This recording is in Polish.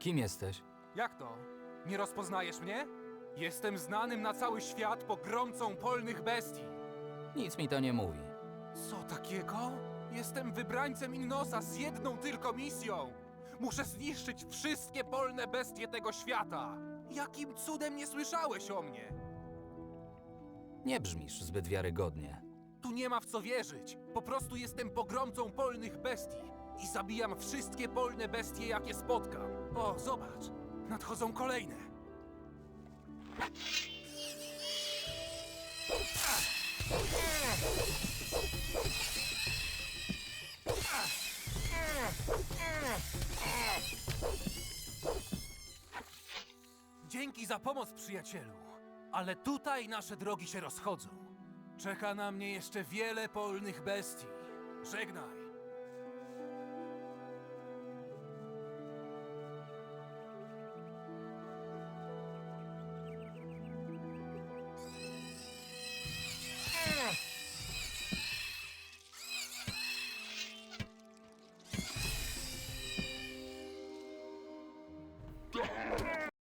Kim jesteś? Jak to? Nie rozpoznajesz mnie? Jestem znanym na cały świat pogromcą polnych bestii. Nic mi to nie mówi. Co takiego? Jestem wybrańcem Innosa z jedną tylko misją. Muszę zniszczyć wszystkie polne bestie tego świata. Jakim cudem nie słyszałeś o mnie? Nie brzmisz zbyt wiarygodnie. Tu nie ma w co wierzyć. Po prostu jestem pogromcą polnych bestii i zabijam wszystkie polne bestie, jakie spotkam. O, zobacz, nadchodzą kolejne. Dzięki za pomoc, przyjacielu. Ale tutaj nasze drogi się rozchodzą. Czeka na mnie jeszcze wiele polnych bestii. Żegnaj.